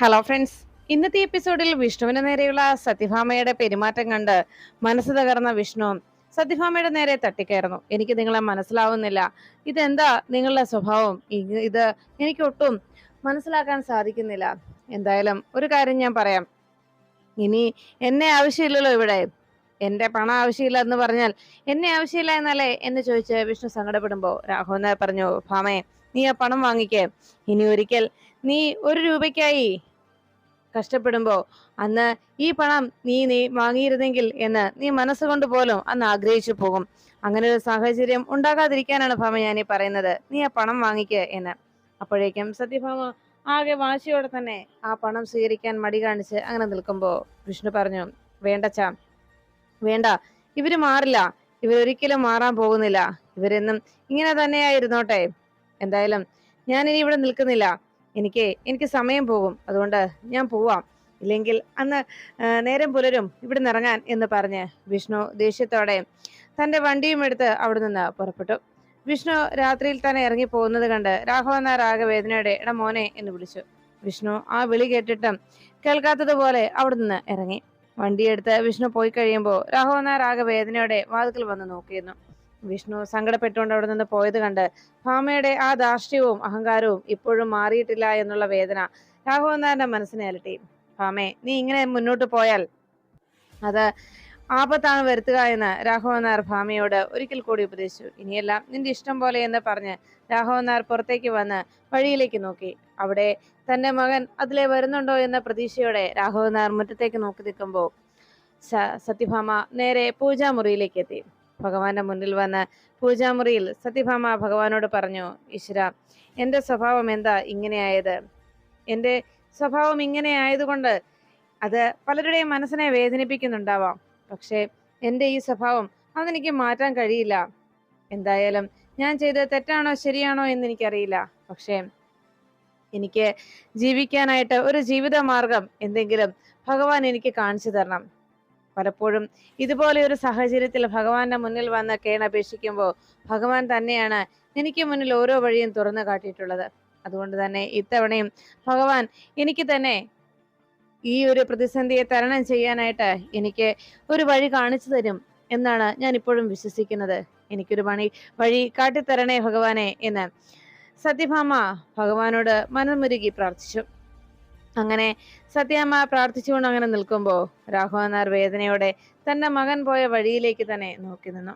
Hello friends ഇന്നത്തെ എപ്പിസോഡിൽ വിഷ്ണുവിന് നേരെയുള്ള സത്യഭാമയുടെ പെരുമാറ്റം കണ്ട് മനസ്സ് തകർന്ന വിഷ്ണു സത്യഭാമയുടെ നേരെ തട്ടിക്കയറുന്നു. എനിക്ക് നിങ്ങളെ മനസ്സിലാവുന്നില്ല. ഇതെന്താ നിങ്ങളുടെ സ്വഭാവം? ഇത് എനിക്ക് ഒട്ടും മനസ്സിലാക്കാൻ സാധിക്കുന്നില്ല. എന്തായാലും ഒരു കാര്യം ഞാൻ പറയാം. ഇനി എന്നെ ആവശ്യമില്ലല്ലോ ഇവിടെ. എന്റെ പണം ആവശ്യമില്ല എന്ന് പറഞ്ഞാൽ എന്നെ ആവശ്യമില്ല എന്നല്ലേ എന്ന് ചോദിച്ച് വിഷ്ണു സങ്കടപ്പെടുമ്പോ രാഘവൻ പറഞ്ഞു ഭാമേ നീ ആ പണം വാങ്ങിക്കേ. ഇനി ഒരിക്കൽ നീ ഒരു രൂപയ്ക്കായി കഷ്ടപ്പെടുമ്പോ അന്ന് ഈ പണം നീ നീ വാങ്ങിയിരുന്നെങ്കിൽ എന്ന് നീ മനസ്സുകൊണ്ട് പോലും അന്ന് ആഗ്രഹിച്ചു പോകും. അങ്ങനെ ഒരു സാഹചര്യം ഉണ്ടാകാതിരിക്കാനാണ് ഭാമ ഞാനീ പറയുന്നത്. നീ ആ പണം വാങ്ങിക്ക് എന്ന്. അപ്പോഴേക്കും സത്യഭാമ ആകെ വാശിയോടെ തന്നെ ആ പണം സ്വീകരിക്കാൻ മടി കാണിച്ച് അങ്ങനെ നിൽക്കുമ്പോ വിഷ്ണു പറഞ്ഞു വേണ്ടച്ചാ വേണ്ട. ഇവർ മാറില്ല. ഇവരൊരിക്കലും മാറാൻ പോകുന്നില്ല. ഇവരെന്നും ഇങ്ങനെ തന്നെയായിരുന്നോട്ടെ. എന്തായാലും ഞാൻ ഇനി ഇവിടെ നിൽക്കുന്നില്ല. എനിക്ക് എനിക്ക് സമയം പോകും. അതുകൊണ്ട് ഞാൻ പോവാം. ഇല്ലെങ്കിൽ അന്ന് നേരം പുലരും. ഇവിടെ നിറങ്ങാൻ എന്ന് പറഞ്ഞ് വിഷ്ണു ദേഷ്യത്തോടെ തന്റെ വണ്ടിയും എടുത്ത് അവിടെ നിന്ന് പുറപ്പെട്ടു. വിഷ്ണു രാത്രിയിൽ തന്നെ ഇറങ്ങി പോകുന്നത് കണ്ട് രാഘവൻ നായർ ആകെ വേദനയോടെ മോനെ എന്ന് വിളിച്ചു. വിഷ്ണു ആ വിളി കേട്ടിട്ടും കേൾക്കാത്തതുപോലെ അവിടെ നിന്ന് ഇറങ്ങി. വണ്ടിയെടുത്ത് വിഷ്ണു പോയി കഴിയുമ്പോൾ രാഘവൻ നായർ ആകെ വേദനയോടെ വാതുക്കൽ വന്ന് നോക്കിയിരുന്നു. വിഷ്ണു സങ്കടപ്പെട്ടുകൊണ്ട് അവിടെ നിന്ന് പോയത് കണ്ട് ഭാമയുടെ ആ ധാർഷ്ട്യവും അഹങ്കാരവും ഇപ്പോഴും മാറിയിട്ടില്ല എന്നുള്ള വേദന രാഘവൻ മനസ്സിനെ അലട്ടി. ഭാമേ നീ ഇങ്ങനെ മുന്നോട്ട് പോയാൽ അത് ആപത്താണ് വരുത്തുക എന്ന് രാഘവൻ ഭാമയോട് ഒരിക്കൽ കൂടി ഉപദേശിച്ചു. ഇനിയെല്ലാം നിന്റെ ഇഷ്ടം പോലെ എന്ന് പറഞ്ഞ് രാഘവൻ പുറത്തേക്ക് വന്ന് വഴിയിലേക്ക് നോക്കി. അവിടെ തന്റെ മകൻ അതിലെ വരുന്നുണ്ടോ എന്ന പ്രതീക്ഷയോടെ രാഘവൻ മുറ്റത്തേക്ക് നോക്കി നിൽക്കുമ്പോൾ സത്യഭാമ നേരെ പൂജാമുറിയിലേക്ക് എത്തി. ഭഗവാന്റെ മുന്നിൽ വന്ന് പൂജാമുറിയിൽ സത്യഭാമ ഭഗവാനോട് പറഞ്ഞു ഈശ്വര എന്റെ സ്വഭാവം എന്താ ഇങ്ങനെയായത്? എന്റെ സ്വഭാവം ഇങ്ങനെ ആയതുകൊണ്ട് അത് പലരുടെയും മനസ്സിനെ വേദനിപ്പിക്കുന്നുണ്ടാവാം. പക്ഷേ എന്റെ ഈ സ്വഭാവം അതെനിക്ക് മാറ്റാൻ കഴിയില്ല. എന്തായാലും ഞാൻ ചെയ്തത് തെറ്റാണോ ശരിയാണോ എന്ന് എനിക്കറിയില്ല. പക്ഷേ എനിക്ക് ജീവിക്കാനായിട്ട് ഒരു ജീവിത മാർഗം എന്തെങ്കിലും ഭഗവാൻ എനിക്ക് കാണിച്ചു തരണം. പലപ്പോഴും ഇതുപോലെ ഒരു സാഹചര്യത്തിൽ ഭഗവാന്റെ മുന്നിൽ വന്ന് കേണപേക്ഷിക്കുമ്പോൾ ഭഗവാൻ തന്നെയാണ് എനിക്ക് മുന്നിൽ ഓരോ വഴിയും തുറന്നു കാട്ടിയിട്ടുള്ളത്. അതുകൊണ്ട് തന്നെ ഇത്തവണയും ഭഗവാൻ എനിക്ക് തന്നെ ഈ ഒരു പ്രതിസന്ധിയെ തരണം ചെയ്യാനായിട്ട് എനിക്ക് ഒരു വഴി കാണിച്ചു തരും എന്നാണ് ഞാൻ ഇപ്പോഴും വിശ്വസിക്കുന്നത്. എനിക്കൊരു പണി വഴി കാട്ടിത്തരണേ ഭഗവാനെ എന്ന്. സത്യഭാമ ഭഗവാനോട് മനമുരുകി പ്രാർത്ഥിച്ചു. അങ്ങനെ സത്യാമ്മ പ്രാർത്ഥിച്ചുകൊണ്ട് അങ്ങനെ നിൽക്കുമ്പോൾ രാഘവൻ നായർ വേദനയോടെ തന്റെ മകൻ പോയ വഴിയിലേക്ക് തന്നെ നോക്കി നിന്നു.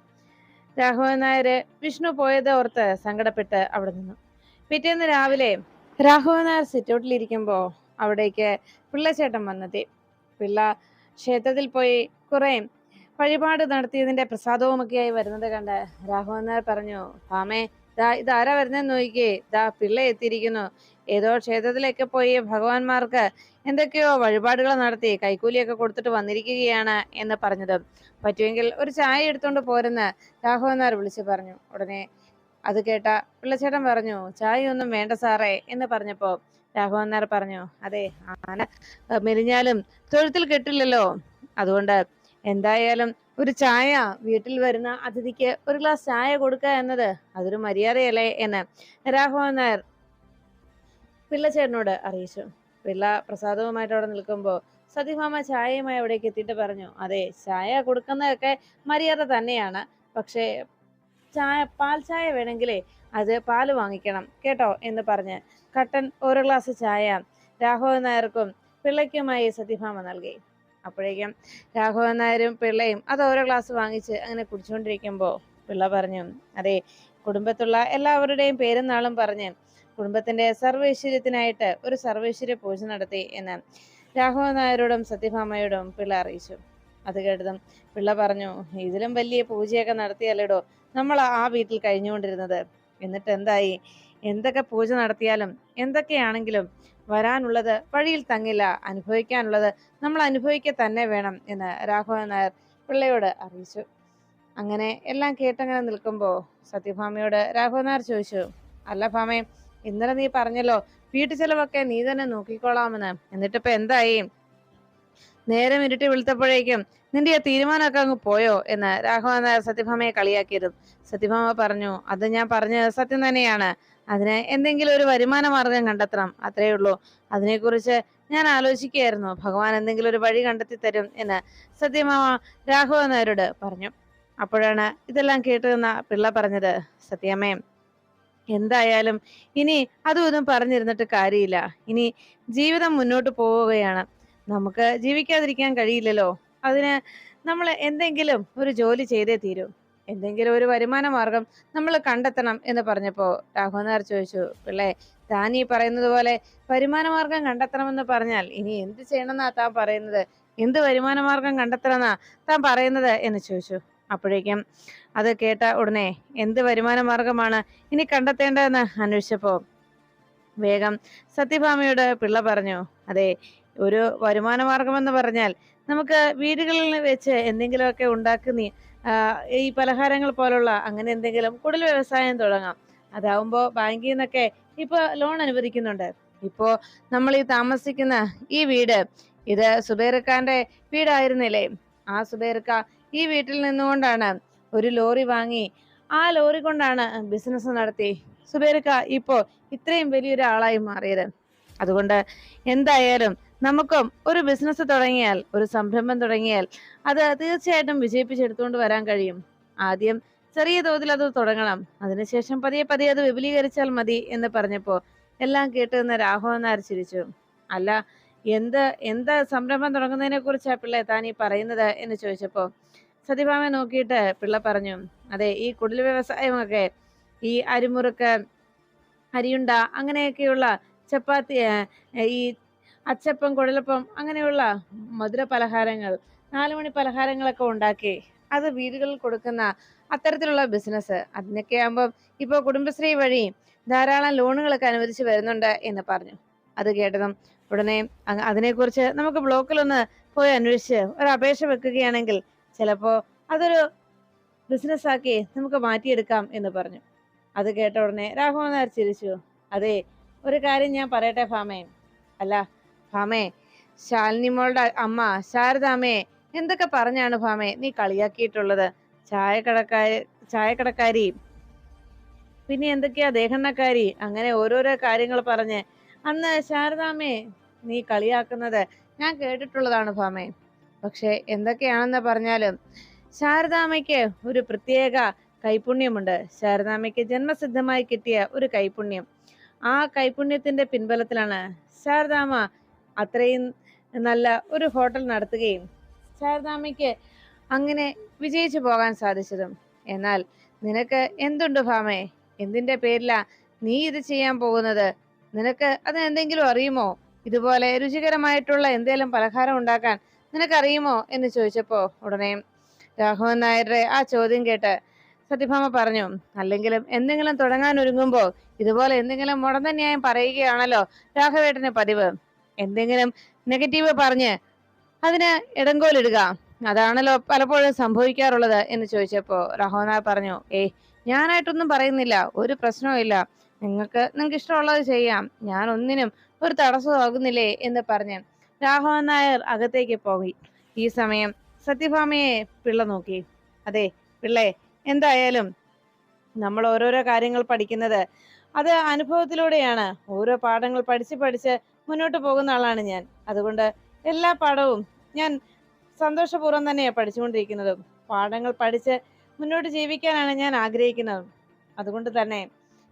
രാഘവൻ നായര് വിഷ്ണു പോയത് ഓർത്ത് സങ്കടപ്പെട്ട് അവിടെ നിന്നു. പിറ്റേന്ന് രാവിലെ രാഘവൻ നായർ സിറ്റൗട്ടിലിരിക്കുമ്പോ അവിടേക്ക് പിള്ളച്ചേട്ടൻ വന്നെത്തി. പിള്ള ക്ഷേത്രത്തിൽ പോയി കുറെ വഴിപാട് നടത്തിയതിന്റെ പ്രസാദവുമൊക്കെയായി വരുന്നത് കണ്ട് രാഘവൻ നായർ പറഞ്ഞു ഭാമേ ദാ ഇതാരാ വരുന്നതെന്ന് നോക്കിക്കേ. ദാ പിള്ള എത്തിയിരിക്കുന്നു. ഏതോ ക്ഷേത്രത്തിലൊക്കെ പോയി ഭഗവാന്മാർക്ക് എന്തൊക്കെയോ വഴിപാടുകൾ നടത്തി കൈക്കൂലിയൊക്കെ കൊടുത്തിട്ട് വന്നിരിക്കുകയാണ് എന്ന് പറഞ്ഞത്. പറ്റുമെങ്കിൽ ഒരു ചായ എടുത്തുകൊണ്ട് പോരെന്ന് രാഘവന്മാർ വിളിച്ച് പറഞ്ഞു. ഉടനെ അത് കേട്ട പിള്ളച്ചേട്ടൻ പറഞ്ഞു ചായ ഒന്നും വേണ്ട സാറേ എന്ന് പറഞ്ഞപ്പോ രാഘവന്മാർ പറഞ്ഞു അതെ ആന മെലിഞ്ഞാലും തൊഴുത്തിൽ കെട്ടില്ലല്ലോ. അതുകൊണ്ട് എന്തായാലും ഒരു ചായ വീട്ടിൽ വരുന്ന അതിഥിക്ക് ഒരു ഗ്ലാസ് ചായ കൊടുക്കുക എന്നത് അതൊരു മര്യാദയല്ലേ എന്ന് രാഘവൻ നായർ പിള്ളച്ചേട്ടനോട് അറിയിച്ചു. പിള്ള പ്രസാദവുമായിട്ട് അവിടെ നിൽക്കുമ്പോൾ സതിഭാമ ചായയുമായി അവിടേക്ക് എത്തിയിട്ട് പറഞ്ഞു അതെ ചായ കൊടുക്കുന്നതൊക്കെ മര്യാദ തന്നെയാണ്. പക്ഷേ ചായ പാൽ ചായ വേണമെങ്കിലേ അത് പാൽ വാങ്ങിക്കണം കേട്ടോ? എന്ന് പറഞ്ഞ് കട്ടൻ ഒരു ഗ്ലാസ് ചായ രാഘവൻ നായർക്കും പിള്ളയ്ക്കുമായി സതിഭാമ നൽകി. അപ്പോഴേക്കും രാഘവൻ നായരും പിള്ളയും അത് ഓരോ ഗ്ലാസ് വാങ്ങിച്ച് അങ്ങനെ കുടിച്ചുകൊണ്ടിരിക്കുമ്പോൾ പിള്ള പറഞ്ഞു അതെ കുടുംബത്തുള്ള എല്ലാവരുടെയും പേരും നാളും പറഞ്ഞ് കുടുംബത്തിന്റെ സർവൈശ്വര്യത്തിനായിട്ട് ഒരു സർവൈശ്വര്യ പൂജ നടത്തി എന്ന് രാഘവൻ നായരോടും സത്യഭാമയോടും പിള്ള അറിയിച്ചു. അത് കേട്ടതും പിള്ള പറഞ്ഞു ഇതിലും വലിയ പൂജയൊക്കെ നടത്തിയാലേടോ നമ്മൾ ആ വീട്ടിൽ കഴിഞ്ഞുകൊണ്ടിരുന്നത്. എന്നിട്ട് എന്തായി? എന്തൊക്കെ പൂജ നടത്തിയാലും എന്തൊക്കെയാണെങ്കിലും വരാനുള്ളത് വഴിയിൽ തങ്ങില്ല അനുഭവിക്കാനുള്ളത് നമ്മൾ അനുഭവിക്കുക തന്നെ വേണം എന്ന് രാഘവൻ നായർ പിള്ളയോട് അറിയിച്ചു. അങ്ങനെ എല്ലാം കേട്ടങ്ങനെ നിൽക്കുമ്പോൾ സത്യഭാമയോട് രാഘവൻ നായർ ചോദിച്ചു അല്ല ഭാമേ ഇന്നലെ നീ പറഞ്ഞല്ലോ വീട്ടു ചെലവൊക്കെ നീ തന്നെ നോക്കിക്കോളാമെന്ന്. എന്നിട്ടിപ്പോ എന്തായി? നേരെ ഇരുട്ടി വിളിത്തപ്പോഴേക്കും നിന്റെ ആ തീരുമാനമൊക്കെ അങ്ങ് പോയോ? എന്ന് രാഘവൻ നായർ സത്യഭാമയെ കളിയാക്കിയതും. സത്യഭാമ പറഞ്ഞു അത് ഞാൻ പറഞ്ഞത് സത്യം തന്നെയാണ്. അതിന് എന്തെങ്കിലും ഒരു വരുമാന മാർഗം കണ്ടെത്തണം അത്രേ ഉള്ളൂ. അതിനെക്കുറിച്ച് ഞാൻ ആലോചിക്കുകയായിരുന്നു. ഭഗവാൻ എന്തെങ്കിലും ഒരു വഴി കണ്ടെത്തി തരും എന്ന് സത്യമാമ രാഘവൻ നായരോട് പറഞ്ഞു. അപ്പോഴാണ് ഇതെല്ലാം കേട്ടു നിന്ന പിള്ള പറഞ്ഞത്. സത്യാമ്മേ എന്തായാലും ഇനി അതും ഇതും പറഞ്ഞിരുന്നിട്ട് കാര്യമില്ല. ഇനി ജീവിതം മുന്നോട്ട് പോവുകയാണ്. നമുക്ക് ജീവിക്കാതിരിക്കാൻ കഴിയില്ലല്ലോ. അതിന് നമ്മൾ എന്തെങ്കിലും ഒരു ജോലി ചെയ്തേ തീരൂ. എന്തെങ്കിലും ഒരു വരുമാന മാർഗം നമ്മൾ കണ്ടെത്തണം എന്ന് പറഞ്ഞപ്പോൾ രാഘവനാർ ചോദിച്ചു പിള്ളേ താൻ ഈ പറയുന്നത് പോലെ വരുമാന മാർഗം കണ്ടെത്തണമെന്ന് പറഞ്ഞാൽ ഇനി എന്ത് ചെയ്യണമെന്നാ താൻ പറയുന്നത്? എന്ത് വരുമാന മാർഗം കണ്ടെത്തണമെന്നാ താൻ പറയുന്നത്? എന്ന് ചോദിച്ചു. അപ്പോഴേക്കും അത് കേട്ട ഉടനെ എന്ത് വരുമാന മാർഗമാണ് ഇനി കണ്ടെത്തേണ്ടതെന്ന് അന്വേഷിച്ചപ്പോ വേഗം സത്യഭാമയോട് പിള്ള പറഞ്ഞു അതെ ഒരു വരുമാന മാർഗമെന്ന് പറഞ്ഞാൽ നമുക്ക് വീടുകളിൽ വെച്ച് എന്തെങ്കിലുമൊക്കെ ഉണ്ടാക്കുന്ന ഈ പലഹാരങ്ങൾ പോലുള്ള അങ്ങനെ എന്തെങ്കിലും കുടിൽ വ്യവസായം തുടങ്ങാം. അതാവുമ്പോൾ ബാങ്കിൽ നിന്നൊക്കെ ഇപ്പൊ ലോൺ അനുവദിക്കുന്നുണ്ട്. ഇപ്പോ നമ്മൾ ഈ താമസിക്കുന്ന ഈ വീട് ഇത് സുബേർക്കാന്റെ വീടായിരുന്നില്ലേ? ആ സുബേർക്ക ഈ വീട്ടിൽ നിന്നുകൊണ്ടാണ് ഒരു ലോറി വാങ്ങി ആ ലോറി കൊണ്ടാണ് ബിസിനസ് നടത്തി സുബേർക്ക ഇപ്പോ ഇത്രയും വലിയൊരു ആളായി മാറിയത്. അതുകൊണ്ട് എന്തായാലും നമുക്കും ഒരു ബിസിനസ് തുടങ്ങിയാൽ ഒരു സംരംഭം തുടങ്ങിയാൽ അത് തീർച്ചയായിട്ടും വിജയിപ്പിച്ചെടുത്തുകൊണ്ട് വരാൻ കഴിയും. ആദ്യം ചെറിയ തോതിൽ അത് തുടങ്ങണം. അതിനുശേഷം പതിയെ പതിയെ അത് വിപുലീകരിച്ചാൽ മതി എന്ന് പറഞ്ഞപ്പോൾ എല്ലാം കേട്ട് നിന്ന് രാഘവൻ ചിരിച്ചു. അല്ല എന്ത് എന്ത് സംരംഭം തുടങ്ങുന്നതിനെ കുറിച്ചാ പിള്ള താൻ ഈ പറയുന്നത് എന്ന് ചോദിച്ചപ്പോൾ സത്യഭാമ നോക്കിയിട്ട് പിള്ള പറഞ്ഞു അതെ ഈ കുടിൽ വ്യവസായമൊക്കെ ഈ അരിമുറുക്ക് അരിയുണ്ട അങ്ങനെയൊക്കെയുള്ള ചപ്പാത്തി ഈ അച്ചപ്പം കുഴലപ്പം അങ്ങനെയുള്ള മധുര പലഹാരങ്ങൾ നാലുമണി പലഹാരങ്ങളൊക്കെ ഉണ്ടാക്കി അത് വീടുകളിൽ കൊടുക്കുന്ന അത്തരത്തിലുള്ള ബിസിനസ് അതിനൊക്കെ ആകുമ്പോൾ ഇപ്പോൾ കുടുംബശ്രീ വഴി ധാരാളം ലോണുകളൊക്കെ അനുവദിച്ച് വരുന്നുണ്ട് എന്ന് പറഞ്ഞു. അത് കേട്ടതും ഉടനെ അതിനെക്കുറിച്ച് നമുക്ക് ബ്ലോക്കിലൊന്ന് പോയി അന്വേഷിച്ച് ഒരു അപേക്ഷ വെക്കുകയാണെങ്കിൽ ചിലപ്പോൾ അതൊരു ബിസിനസ്സാക്കി നമുക്ക് മാറ്റിയെടുക്കാം എന്ന് പറഞ്ഞു. അത് കേട്ട ഉടനെ രാഘവൻ നായർ ചിരിച്ചു. അതെ ഒരു കാര്യം ഞാൻ പറയട്ടെ ഫാമേ. അല്ല ഫാമേ ശാലിനി മോളുടെ അമ്മ ശാരദാമേ എന്തൊക്കെ പറഞ്ഞാണ് ഭാമേ നീ കളിയാക്കിയിട്ടുള്ളത്? ചായ ചായക്കടക്കാരി ചായക്കടക്കാരി. പിന്നെ എന്തൊക്കെയാ ദേഹണ്ണക്കാരി? അങ്ങനെ ഓരോരോ കാര്യങ്ങൾ പറഞ്ഞ് അന്ന് ശാരദാമേ നീ കളിയാക്കുന്നത് ഞാൻ കേട്ടിട്ടുള്ളതാണ് ഭാമേ. പക്ഷെ എന്തൊക്കെയാണെന്ന് പറഞ്ഞാലും ശാരദാമയ്ക്ക് ഒരു പ്രത്യേക കൈപുണ്യമുണ്ട്. ശാരദാമയ്ക്ക് ജന്മസിദ്ധമായി കിട്ടിയ ഒരു കൈപുണ്യം. ആ കൈപുണ്യത്തിന്റെ പിൻബലത്തിലാണ് ശാരദാമ്മ അത്രയും നല്ല ഒരു ഹോട്ടൽ നടത്തുകയും ശാരദാമ്മയ്ക്ക് അങ്ങനെ വിജയിച്ചു പോകാൻ സാധിച്ചതും. എന്നാൽ നിനക്ക് എന്തുണ്ട് ഭാമേ? എന്തിന്റെ പേരിലാ നീ ഇത് ചെയ്യാൻ പോകുന്നത്? നിനക്ക് അത് എന്തെങ്കിലും അറിയുമോ? ഇതുപോലെ രുചികരമായിട്ടുള്ള എന്തെങ്കിലും പലഹാരം ഉണ്ടാക്കാൻ നിനക്കറിയുമോ എന്ന് ചോദിച്ചപ്പോ ഉടനെ രാഘവൻ നായരുടെ ആ ചോദ്യം കേട്ട് സത്യഭാമ പറഞ്ഞു അല്ലെങ്കിലും എന്തെങ്കിലും തുടങ്ങാൻ ഒരുങ്ങുമ്പോൾ ഇതുപോലെ എന്തെങ്കിലും മുടന്തന്യായം പറയുകയാണല്ലോ രാഘവേട്ടന് പതിവ്. എന്തെങ്കിലും നെഗറ്റീവ് പറഞ്ഞ് അതിന് ഇടങ്കോലിടുക അതാണല്ലോ പലപ്പോഴും സംഭവിക്കാറുള്ളത് എന്ന് ചോദിച്ചപ്പോൾ റഹോന പറഞ്ഞു ഏയ് ഞാനായിട്ടൊന്നും പറയുന്നില്ല. ഒരു പ്രശ്നവും ഇല്ല. നിങ്ങൾക്ക് നിങ്ങൾക്ക് ഇഷ്ടമുള്ളത് ചെയ്യാം. ഞാൻ ഒന്നിനും ഒരു തടസ്സമാകുന്നില്ലേ എന്ന് പറഞ്ഞ് രാഘവൻ നായർ അകത്തേക്ക് പോയി. ഈ സമയം സത്യഭാമയെ പിള്ള നോക്കി. അതെ പിള്ളേ എന്തായാലും നമ്മൾ ഓരോരോ കാര്യങ്ങൾ പഠിക്കുന്നത് അത് അനുഭവത്തിലൂടെയാണ്. ഓരോ പാഠങ്ങൾ പഠിച്ച് പഠിച്ച് മുന്നോട്ട് പോകുന്ന ആളാണ് ഞാൻ. അതുകൊണ്ട് എല്ലാ പാഠവും ഞാൻ സന്തോഷപൂർവം തന്നെയാണ് പഠിച്ചുകൊണ്ടിരിക്കുന്നതും. പാഠങ്ങൾ പഠിച്ച് മുന്നോട്ട് ജീവിക്കാനാണ് ഞാൻ ആഗ്രഹിക്കുന്നത്. അതുകൊണ്ട് തന്നെ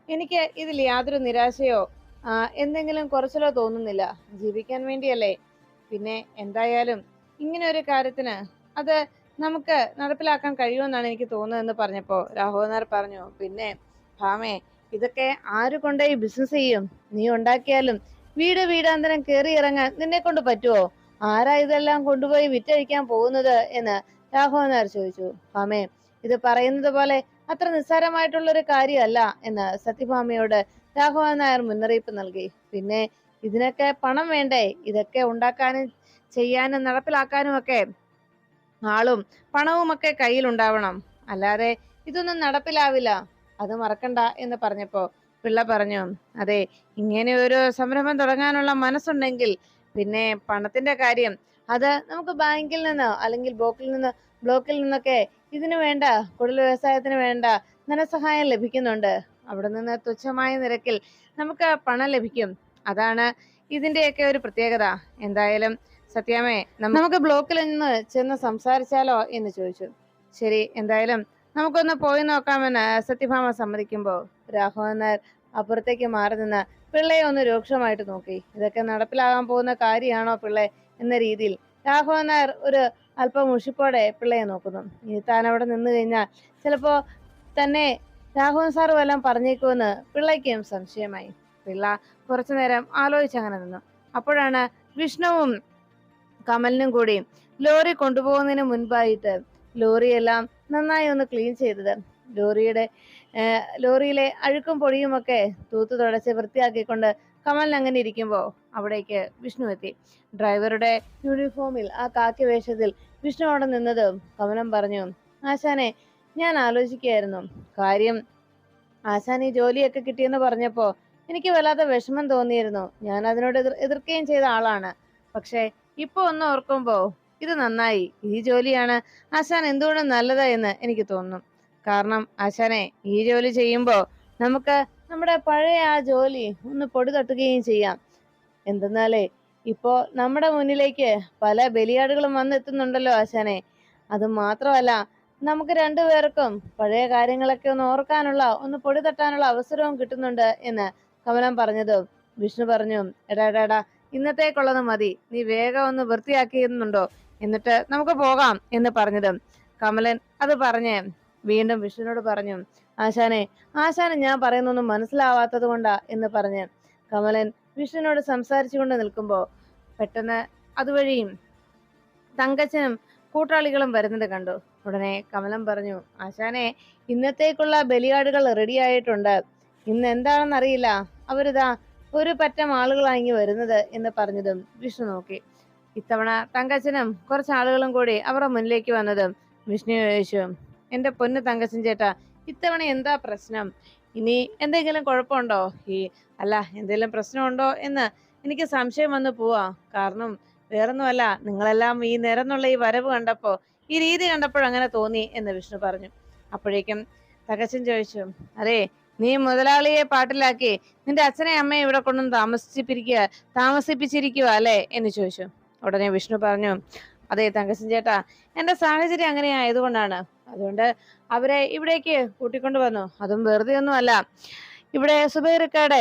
എനിക്ക് ഇതിൽ യാതൊരു നിരാശയോ എന്തെങ്കിലും കുറച്ചിലോ തോന്നുന്നില്ല. ജീവിക്കാൻ വേണ്ടിയല്ലേ. പിന്നെ എന്തായാലും ഇങ്ങനെ ഒരു കാര്യത്തിന് അത് നമുക്ക് നടപ്പിലാക്കാൻ കഴിയുമെന്നാണ് എനിക്ക് തോന്നുന്നതെന്ന് രാഹുൽ രാഘവനാർ പറഞ്ഞു പിന്നെ ഭാമേ ഇതൊക്കെ ആര് കൊണ്ടുപോയി ബിസിനസ് ചെയ്യും? നീ ഉണ്ടാക്കിയാലും വീട് വീടാന്തരം കയറി ഇറങ്ങാൻ നിന്നെ കൊണ്ട് പറ്റുമോ ആരാ ഇതെല്ലാം കൊണ്ടുപോയി വിറ്റഴിക്കാൻ പോകുന്നത് എന്ന് രാഘവൻ നായർ ചോദിച്ചു. ഭാമേ ഇത് പറയുന്നത് പോലെ അത്ര നിസ്സാരമായിട്ടുള്ള ഒരു കാര്യമല്ല എന്ന് സത്യഭാമയോട് രാഘവൻ നായർ മുന്നറിയിപ്പ് നൽകി. പിന്നെ ഇതിനൊക്കെ പണം വേണ്ടേ? ഇതൊക്കെ ഉണ്ടാക്കാനും ചെയ്യാനും നടപ്പിലാക്കാനും ഒക്കെ ആളും പണവും ഒക്കെ കയ്യിലുണ്ടാവണം. അല്ലാതെ ഇതൊന്നും നടപ്പിലാവില്ല. അത് മറക്കണ്ട എന്ന് പറഞ്ഞപ്പോ പിള്ള പറഞ്ഞു അതെ ഇങ്ങനെ ഒരു സംരംഭം തുടങ്ങാനുള്ള മനസ്സുണ്ടെങ്കിൽ പിന്നെ പണത്തിന്റെ കാര്യം അത് നമുക്ക് ബാങ്കിൽ നിന്ന് അല്ലെങ്കിൽ ബ്ലോക്കിൽ നിന്ന് ബ്ലോക്കിൽ നിന്നൊക്കെ ഇതിനു വേണ്ട കുടിൽ വ്യവസായത്തിന് വേണ്ട ധനസഹായം ലഭിക്കുന്നുണ്ട്. അവിടെ നിന്ന് തുച്ഛമായ നിരക്കിൽ നമുക്ക് പണം ലഭിക്കും. അതാണ് ഇതിന്റെയൊക്കെ ഒരു പ്രത്യേകത. എന്തായാലും സത്യാമേ നമുക്ക് ബ്ലോക്കിൽ നിന്ന് ചെന്ന് സംസാരിച്ചാലോ? എന്ന് ചോദിച്ചു. ശരി എന്തായാലും നമുക്കൊന്ന് പോയി നോക്കാമെന്ന് സത്യഭാമ സമ്മതിക്കുമ്പോൾ രാഘവൻ അപ്പുറത്തേക്ക് മാറി നിന്ന് പിള്ളയെ ഒന്ന് രൂക്ഷമായിട്ട് നോക്കി. ഇതൊക്കെ നടപ്പിലാകാൻ പോകുന്ന കാര്യമാണോ പിള്ളെ? എന്ന രീതിയിൽ രാഘവൻ ഒരു അല്പം മുഷിപ്പോടെ പിള്ളയെ നോക്കുന്നു. ഇനി താൻ അവിടെ നിന്ന് കഴിഞ്ഞാൽ ചിലപ്പോ തന്നെ രാഘവൻ സാർ വല്ലതും പറഞ്ഞേക്കുമെന്ന് പിള്ളയ്ക്കും സംശയമായി. പിള്ള കുറച്ചു നേരം ആലോചിച്ച് അങ്ങനെ നിന്നു. അപ്പോഴാണ് വിഷ്ണുവും കമലിനും കൂടി ലോറി കൊണ്ടുപോകുന്നതിന് മുൻപായിട്ട് ലോറിയെല്ലാം നന്നായി ഒന്ന് ക്ലീൻ ചെയ്തത്. ലോറിയുടെ ലോറിയിലെ അഴുക്കും പൊടിയുമൊക്കെ തൂത്തു തുടച്ച് വൃത്തിയാക്കിക്കൊണ്ട് കമൽ അങ്ങനെ ഇരിക്കുമ്പോൾ അവിടേക്ക് വിഷ്ണു എത്തി. ഡ്രൈവറുടെ യൂണിഫോമിൽ ആ കാക്കി വേഷത്തിൽ വിഷ്ണു അവിടെ നിന്നതും കമലം പറഞ്ഞു ആശാനെ ഞാൻ ആലോചിക്കുകയായിരുന്നു. കാര്യം ആശാൻ ഈ ജോലിയൊക്കെ കിട്ടിയെന്ന് പറഞ്ഞപ്പോൾ എനിക്ക് വല്ലാത്ത വിഷമം തോന്നിയിരുന്നു. ഞാൻ അതിനോട് എതിർ എതിർക്കുകയും ചെയ്ത ആളാണ്. പക്ഷേ ഇപ്പോൾ ഒന്ന് ഓർക്കുമ്പോൾ ഇത് നന്നായി. ഈ ജോലിയാണ് ആശാൻ എന്തുകൊണ്ടും നല്ലത് എന്ന് എനിക്ക് തോന്നുന്നു. കാരണം ആശാനെ ഈ ജോലി ചെയ്യുമ്പോ നമുക്ക് നമ്മുടെ പഴയ ആ ജോലി ഒന്ന് പൊടി തട്ടുകയും ചെയ്യാം. എന്തെന്നാലേ ഇപ്പോ നമ്മുടെ മുന്നിലേക്ക് പല ബലിയാടുകളും വന്നെത്തുന്നുണ്ടല്ലോ ആശാനെ അത് മാത്രമല്ല നമുക്ക് രണ്ടുപേർക്കും പഴയ കാര്യങ്ങളൊക്കെ ഒന്ന് ഓർക്കാനുള്ള ഒന്ന് പൊടി തട്ടാനുള്ള അവസരവും കിട്ടുന്നുണ്ട് എന്ന് കമലം പറഞ്ഞതും. വിഷ്ണു പറഞ്ഞു എടാ ഇന്നത്തേക്കുള്ളത് മതി. നീ വേഗം ഒന്ന് വൃത്തിയാക്കിയിരുന്നുണ്ടോ? എന്നിട്ട് നമുക്ക് പോകാം എന്ന് പറഞ്ഞതും. കമലൻ അത് പറഞ്ഞ് വീണ്ടും വിഷ്ണുവിനോട് പറഞ്ഞു ആശാനെ ആശാനെ ഞാൻ പറയുന്നൊന്നും മനസ്സിലാവാത്തത് കൊണ്ടാ എന്ന് പറഞ്ഞ് കമലൻ വിഷ്ണുവിനോട് സംസാരിച്ചുകൊണ്ട് നിൽക്കുമ്പോ പെട്ടെന്ന് അതുവഴിയും തങ്കച്ചനും കൂട്ടാളികളും വരുന്നത് കണ്ടു. ഉടനെ കമലം പറഞ്ഞു ആശാനെ ഇന്നത്തേക്കുള്ള ബലിയാടുകൾ റെഡി ആയിട്ടുണ്ട്. ഇന്ന് എന്താണെന്നറിയില്ല അവരിതാ ഒരു പറ്റം ആളുകളായി വരുന്നത് എന്ന് പറഞ്ഞതും വിഷ്ണു നോക്കി. ഇത്തവണ തങ്കച്ചനും കുറച്ച് ആളുകളും കൂടി അവരുടെ മുന്നിലേക്ക് വന്നതും വിഷ്ണു ചോദിച്ചു എന്റെ പൊന്ന് തങ്കച്ചൻ ചേട്ടാ ഇത്തവണ എന്താ പ്രശ്നം? ഇനി എന്തെങ്കിലും കുഴപ്പമുണ്ടോ? ഈ അല്ല എന്തെങ്കിലും പ്രശ്നമുണ്ടോ എന്ന് എനിക്ക് സംശയം വന്നു പോവാ. കാരണം വേറൊന്നുമല്ല നിങ്ങളെല്ലാം ഈ നേരം നിരന്നുള്ള ഈ വരവ് കണ്ടപ്പോ ഈ രീതി കണ്ടപ്പോൾ അങ്ങനെ തോന്നി എന്ന് വിഷ്ണു പറഞ്ഞു. അപ്പോഴേക്കും തകച്ചൻ ചോദിച്ചു അതെ നീ മുതലാളിയെ പാട്ടിലാക്കി നിന്റെ അച്ഛനെ അമ്മയെ ഇവിടെ കൊണ്ടും താമസിപ്പിരിക്കുക താമസിപ്പിച്ചിരിക്കുക അല്ലേ? എന്ന് ചോദിച്ചു. ഉടനെ വിഷ്ണു പറഞ്ഞു അതെ തങ്കശൻ ചേട്ടാ. എന്റെ സാഹചര്യം അങ്ങനെ ആയതുകൊണ്ടാണ്. അതുകൊണ്ട് അവരെ ഇവിടേക്ക് കൂട്ടിക്കൊണ്ടു വന്നു. അതും വെറുതെ ഒന്നുമല്ല. ഇവിടെ സുബൈറിക്കയുടെ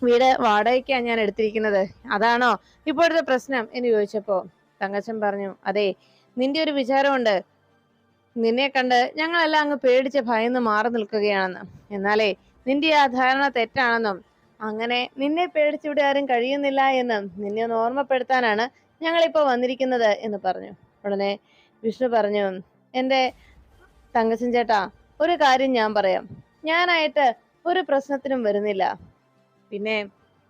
വീട് വാടകയ്ക്കാണ് ഞാൻ എടുത്തിരിക്കുന്നത്. അതാണോ ഇപ്പോഴത്തെ പ്രശ്നം എന്ന് ചോദിച്ചപ്പോ തങ്കച്ചൻ പറഞ്ഞു അതെ നിന്റെ ഒരു വിചാരമുണ്ട്. നിന്നെ കണ്ട് ഞങ്ങളെല്ലാം അങ്ങ് പേടിച്ച് ഭയന്ന് മാറി നിൽക്കുകയാണെന്ന്. എന്നാലേ നിന്റെ ആ ധാരണ തെറ്റാണെന്നും അങ്ങനെ നിന്നെ പേടിച്ചിവിടെ ആരും കഴിയുന്നില്ല എന്നും നിന്നെ ഒന്ന് ഓർമ്മപ്പെടുത്താനാണ് ഞങ്ങളിപ്പോ വന്നിരിക്കുന്നത് എന്ന് പറഞ്ഞു. ഉടനെ വിഷ്ണു പറഞ്ഞു എന്റെ തങ്കച്ചൻ ചേട്ടാ ഒരു കാര്യം ഞാൻ പറയാം. ഞാനായിട്ട് ഒരു പ്രശ്നത്തിനും വരുന്നില്ല. പിന്നെ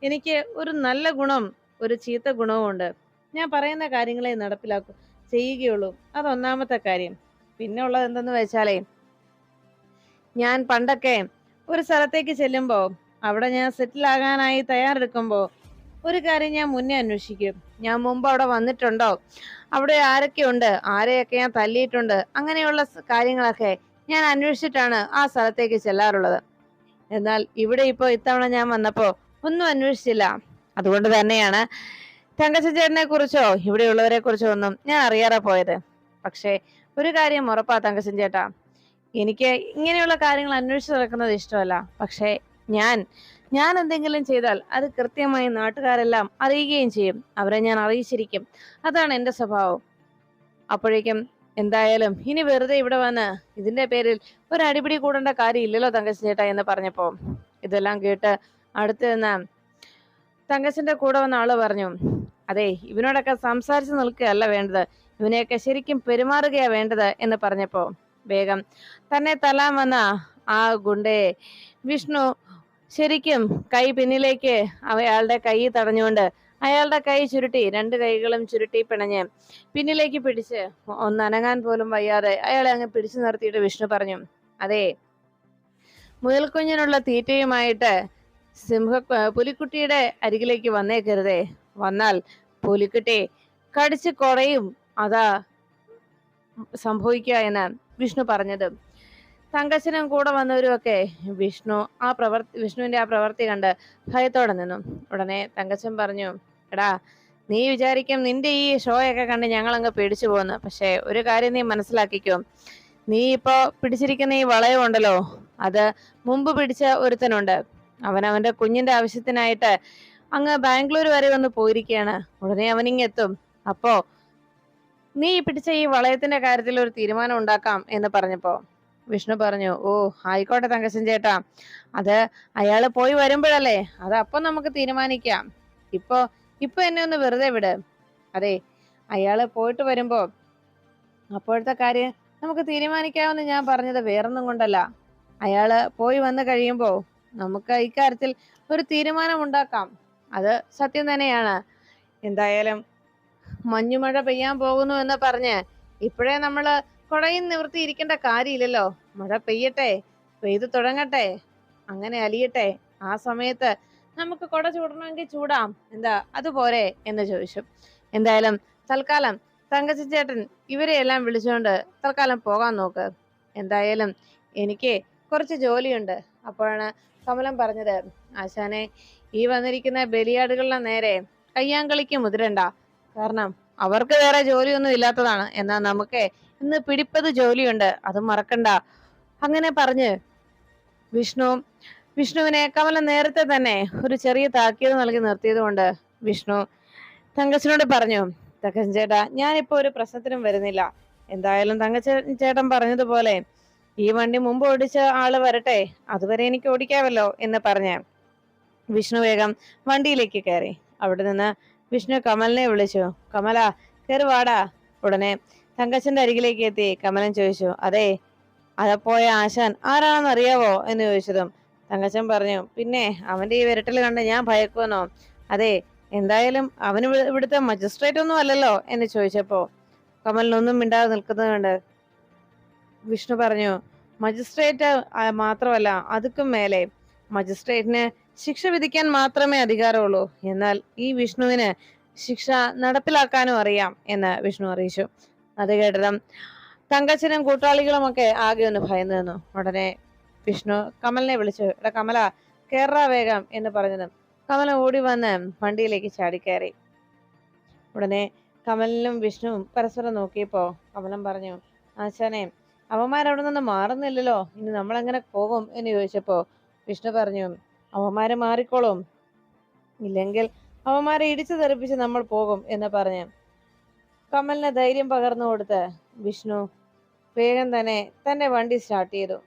എനിക്ക് ഒരു നല്ല ഗുണം ഒരു ചീത്ത ഗുണവും ഉണ്ട്. ഞാൻ പറയുന്ന കാര്യങ്ങളെ നടപ്പിലാക്കും ചെയ്യുകയുള്ളൂ. അതൊന്നാമത്തെ കാര്യം. പിന്നെ ഉള്ളത് എന്തെന്ന് വെച്ചാലേ ഞാൻ പണ്ടൊക്കെ ഒരു സ്ഥലത്തേക്ക് ചെല്ലുമ്പോൾ അവിടെ ഞാൻ സെറ്റിൽ ആകാനായി തയ്യാറെടുക്കുമ്പോ ഒരു കാര്യം ഞാൻ മുന്നേ അന്വേഷിക്കും. ഞാൻ മുമ്പ് അവിടെ വന്നിട്ടുണ്ടോ? അവിടെ ആരൊക്കെ ഉണ്ട് ആരെയൊക്കെ ഞാൻ തല്ലിയിട്ടുണ്ട്? അങ്ങനെയുള്ള കാര്യങ്ങളൊക്കെ ഞാൻ അന്വേഷിച്ചിട്ടാണ് ആ സ്ഥലത്തേക്ക് ചെല്ലാറുള്ളത്. എന്നാൽ ഇവിടെ ഇപ്പോ ഇത്തവണ ഞാൻ വന്നപ്പോൾ ഒന്നും അന്വേഷിച്ചില്ല. അതുകൊണ്ട് തന്നെയാണ് തങ്കച്ചേട്ടനെ കുറിച്ചോ ഇവിടെയുള്ളവരെ കുറിച്ചോ ഒന്നും ഞാൻ അറിയാറ പോയത്. പക്ഷേ ഒരു കാര്യം ഉറപ്പാ തങ്കച്ചൻ ചേട്ടാ. എനിക്ക് ഇങ്ങനെയുള്ള കാര്യങ്ങൾ അന്വേഷിച്ച് നടക്കുന്നത് ഇഷ്ടമല്ല. പക്ഷേ ഞാൻ ഞാൻ എന്തെങ്കിലും ചെയ്താൽ അത് കൃത്യമായി നാട്ടുകാരെല്ലാം അറിയുകയും ചെയ്യും. അവരെ ഞാൻ അറിയിച്ചിരിക്കും. അതാണ് എന്റെ സ്വഭാവം. അപ്പോഴേക്കും എന്തായാലും ഇനി വെറുതെ ഇവിടെ വന്ന് ഇതിന്റെ പേരിൽ ഒരു അടിപിടി കൂടേണ്ട കാര്യമില്ലല്ലോ തങ്കച്ചൻ ചേട്ടാ എന്ന് പറഞ്ഞപ്പോ ഇതെല്ലാം കേട്ട് അടുത്ത് നിന്ന് തങ്കച്ചന്റെ കൂടെ വന്ന ആൾ പറഞ്ഞു അതെ ഇവനോടൊക്കെ സംസാരിച്ചു നിൽക്കുകയല്ല വേണ്ടത്. ഇവനെയൊക്കെ ശരിക്കും പെരുമാറുകയാ വേണ്ടത് എന്ന് പറഞ്ഞപ്പോ വേഗം തന്നെ തലാം വന്ന ആ ഗുണ്ടയെ വിഷ്ണു ശരിക്കും കൈ പിന്നിലേക്ക് അയാളുടെ കൈ തടഞ്ഞുകൊണ്ട് അയാളുടെ കൈ ചുരുട്ടി രണ്ട് കൈകളും ചുരുട്ടി പിണഞ്ഞ് പിന്നിലേക്ക് പിടിച്ച് ഒന്ന് അനങ്ങാൻ പോലും വയ്യാതെ അയാളെ അങ്ങ് പിടിച്ചു നിർത്തിയിട്ട് വിഷ്ണു പറഞ്ഞു അതെ മുയൽക്കുഞ്ഞിനുള്ള തീറ്റയുമായിട്ട് സിംഹ പുലിക്കുട്ടിയുടെ അരികിലേക്ക് വന്നേക്കരുതേ. വന്നാൽ പുലിക്കുട്ടി കടിച്ച് കുറയും. അതാ സംഭവിക്കുക എന്ന് വിഷ്ണു പറഞ്ഞത്. തങ്കച്ചനും കൂടെ വന്നവരും ഒക്കെ വിഷ്ണു. ആ പ്രവർത്തി വിഷ്ണുവിന്റെ ആ പ്രവർത്തി കണ്ട് ഭയത്തോടെ നിന്നു. ഉടനെ തങ്കച്ചൻ പറഞ്ഞു എടാ നീ വിചാരിക്കും നിന്റെ ഈ ഷോ ഒക്കെ കണ്ട് ഞങ്ങൾ അങ്ങ് പേടിച്ചു പോകുന്നു. പക്ഷെ ഒരു കാര്യം നീ മനസ്സിലാക്കിക്കോ. നീ ഇപ്പോ പിടിച്ചിരിക്കുന്ന ഈ വളയമുണ്ടല്ലോ അത് മുമ്പ് പിടിച്ച ഒരുത്തനുണ്ട്. അവൻ അവന്റെ കുഞ്ഞിന്റെ ആവശ്യത്തിനായിട്ട് അങ്ങ് ബാംഗ്ലൂർ വരെ വന്ന് പോയിരിക്കുകയാണ്. ഉടനെ അവൻ ഇങ്ങെത്തും അപ്പോ നീ പിടിച്ച ഈ വളയത്തിന്റെ കാര്യത്തിൽ ഒരു തീരുമാനം ഉണ്ടാക്കാം എന്ന് പറഞ്ഞപ്പോ വിഷ്ണു പറഞ്ഞു ഓ ആയിക്കോട്ടെ തങ്കശൻ ചേട്ടാ. അത് അയാൾ പോയി വരുമ്പോഴല്ലേ അത് അപ്പൊ നമുക്ക് തീരുമാനിക്കാം. ഇപ്പോ ഇപ്പൊ എന്നെ ഒന്ന് വെറുതെ വിട്. അതെ അയാൾ പോയിട്ട് വരുമ്പോ അപ്പോഴത്തെ കാര്യം നമുക്ക് തീരുമാനിക്കാമെന്ന് ഞാൻ പറഞ്ഞത് വേറൊന്നും കൊണ്ടല്ല. അയാൾ പോയി വന്നു കഴിയുമ്പോ നമുക്ക് ഇക്കാര്യത്തിൽ ഒരു തീരുമാനം ഉണ്ടാക്കാം. അത് സത്യം തന്നെയാണ്. എന്തായാലും മഞ്ഞുമഴ പെയ്യാൻ പോകുന്നു എന്ന് പറഞ്ഞ് ഇപ്പോഴേ നമ്മൾ കുടയും നിവൃത്തി ഇരിക്കേണ്ട കാര്യമില്ലല്ലോ. മഴ പെയ്യട്ടെ പെയ്തു തുടങ്ങട്ടെ അങ്ങനെ അലിയട്ടെ. ആ സമയത്ത് നമുക്ക് കുട ചൂടണമെങ്കിൽ ചൂടാം. എന്താ? അതുപോലെ എന്ന് ചോദിച്ചു. എന്തായാലും തൽക്കാലം തങ്കച്ചൻ ചേട്ടൻ ഇവരെ എല്ലാം വിളിച്ചുകൊണ്ട് തൽക്കാലം പോകാൻ നോക്ക്. എന്തായാലും എനിക്ക് കുറച്ച് ജോലിയുണ്ട്. അപ്പോഴാണ് കമലം പറഞ്ഞത് ആശാനെ ഈ വന്നിരിക്കുന്ന ബലിയാടുകളുടെ നേരെ കയ്യാങ്കളിക്ക് മുതിരണ്ട. കാരണം അവർക്ക് വേറെ ജോലിയൊന്നും ഇല്ലാത്തതാണ്. എന്നാൽ നമുക്ക് ഇന്ന് പിടിപ്പത് ജോലിയുണ്ട്. അത് മറക്കണ്ട. അങ്ങനെ പറഞ്ഞ് വിഷ്ണു വിഷ്ണുവിനെ കമല നേരത്തെ തന്നെ ഒരു ചെറിയ താക്കീത് നൽകി നിർത്തിയതുകൊണ്ട് വിഷ്ണു തങ്കച്ചനോട് പറഞ്ഞു തങ്കച്ചൻ ചേട്ടാ ഞാനിപ്പോ ഒരു പ്രശ്നത്തിനും വരുന്നില്ല. എന്തായാലും തങ്കച്ചൻ ചേട്ടൻ പറഞ്ഞതുപോലെ ഈ വണ്ടി മുമ്പ് ഓടിച്ച ആൾ വരട്ടെ അതുവരെ എനിക്ക് ഓടിക്കാമല്ലോ എന്ന് പറഞ്ഞ് വിഷ്ണു വേഗം വണ്ടിയിലേക്ക് കയറി. അവിടെ നിന്ന് വിഷ്ണു കമലിനെ വിളിച്ചു കമല കയറി വാടാ. ഉടനെ തങ്കച്ചന്റെ അരികിലേക്ക് എത്തി കമലൻ ചോദിച്ചു അതെ അത് പോയ ആശാൻ ആരാണെന്ന് അറിയാവോ എന്ന് ചോദിച്ചതും തങ്കച്ചൻ പറഞ്ഞു പിന്നെ അവന്റെ ഈ വിരട്ടൽ കണ്ട് ഞാൻ ഭയക്കുമെന്നോ? അതെ എന്തായാലും അവന് ഇവി- ഇവിടുത്തെ മജിസ്ട്രേറ്റ് ഒന്നും അല്ലല്ലോ? എന്ന് ചോദിച്ചപ്പോ കമലിനൊന്നും മിണ്ടാതെ നിൽക്കുന്നത് കണ്ട് വിഷ്ണു പറഞ്ഞു മജിസ്ട്രേറ്റ് മാത്രമല്ല അതുക്കും മേലെ മജിസ്ട്രേറ്റിന് ശിക്ഷ വിധിക്കാൻ മാത്രമേ അധികാരമുള്ളൂ. എന്നാൽ ഈ വിഷ്ണുവിന് ശിക്ഷ നടപ്പിലാക്കാനും അറിയാം എന്ന് വിഷ്ണു അറിയിച്ചു. അത് കേട്ടതും തങ്കച്ചനും കൂട്ടാളികളും ഒക്കെ ആകെ ഒന്ന് ഭയന്നു ഉടനെ വിഷ്ണു കമലിനെ വിളിച്ചു. എടാ കമല കേറാ വേഗം എന്ന് പറഞ്ഞതും കമല ഓടി വന്ന് വണ്ടിയിലേക്ക് ചാടിക്കയറി. ഉടനെ കമലിനും വിഷ്ണുവും പരസ്പരം നോക്കിയപ്പോ കമലൻ പറഞ്ഞു ആശാനെ അവന്മാരവിടെ നിന്ന് മാറുന്നില്ലല്ലോ. ഇനി നമ്മൾ എങ്ങനെ പോകും? എന്ന് ചോദിച്ചപ്പോ വിഷ്ണു പറഞ്ഞു അവന്മാരെ മാറിക്കോളും. ഇല്ലെങ്കിൽ അവന്മാരെ ഇടിച്ചു തെറിപ്പിച്ച് നമ്മൾ പോകും എന്ന് പറഞ്ഞു കമലിന് ധൈര്യം പകർന്നു കൊടുത്ത് വിഷ്ണു വേഗം തന്നെ തന്റെ വണ്ടി സ്റ്റാർട്ട് ചെയ്തു.